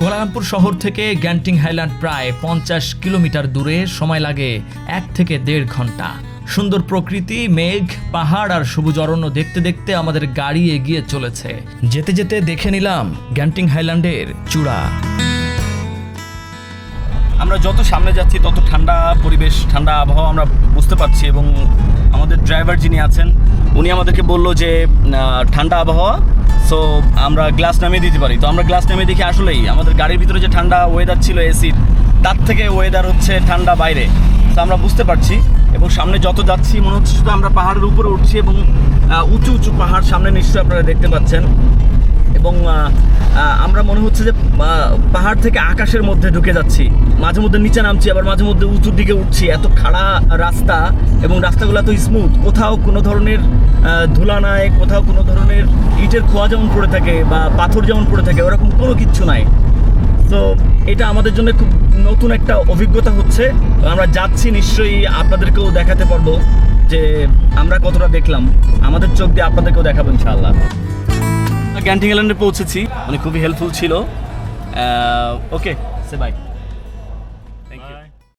Kuala Lumpur শহর থেকে granting highland প্রায় পঞ্চাশ কিলোমিটার দূরে সময় লাগে এক থেকে দেড় ঘণ্টা। সুন্দর প্রকৃতি, মেঘ, পাহাড় আর সবুজ অরণ্য দেখতে দেখতে আমাদের গাড়ি এগিয়ে চলেছে। যেতে যেতে দেখে নিলাম গ্যান্টিং হাইল্যান্ডের চূড়া। আমরা যত সামনে যাচ্ছি, তত ঠান্ডা পরিবেশ, ঠান্ডা আবহাওয়া আমরা বুঝতে পারছি এবং আমাদের ড্রাইভার যিনি আছেন, উনি আমাদেরকে বলল যে ঠান্ডা আবহাওয়া সো আমরা গ্লাস নামিয়ে দিতে পারি। তো আমরা গ্লাস নামিয়ে দেখি আসলেই আমাদের গাড়ির ভিতরে যে ঠান্ডা ওয়েদার ছিল এসির তার থেকে ওয়েদার হচ্ছে ঠান্ডা বাইরে। তো আমরা বুঝতে পারছি এবং সামনে যত যাচ্ছি, মনে হচ্ছে শুধু আমরা পাহাড়ের উপরে উঠছি এবং উঁচু উঁচু পাহাড় সামনে নিশ্চয়ই আপনারা দেখতে পাচ্ছেন। এবং আমরা মনে হচ্ছে যে পাহাড় থেকে আকাশের মধ্যে ঢুকে যাচ্ছি। মাঝে মধ্যে নিচে নামছি, আবার মাঝে মধ্যে উঁচুর দিকে উঠছি। এত খাড়া রাস্তা এবং রাস্তাগুলো এত স্মুথ কোথাও কোনো ধরনের ধুলা নাই, কোথাও কোনো ধরনের ইটের খোয়া যেমন পড়ে থাকে বা পাথর যেমন পড়ে থাকে, ওরকম কোনো কিচ্ছু নাই। তো এটা আমাদের জন্য খুব নতুন একটা অভিজ্ঞতা হচ্ছে। আমরা যাচ্ছি নিশ্চয়ই আপনাদেরকেও দেখাতে পারব যে আমরা কতটা দেখলাম। আমাদের চোখ দিয়ে আপনাদেরকেও দেখাবো ইনশাআল্লাহ। গ্যান্টিং আইল্যান্ডে পৌঁছেছি। মানে খুবই হেল্পফুল ছিল। ওকে সে বাই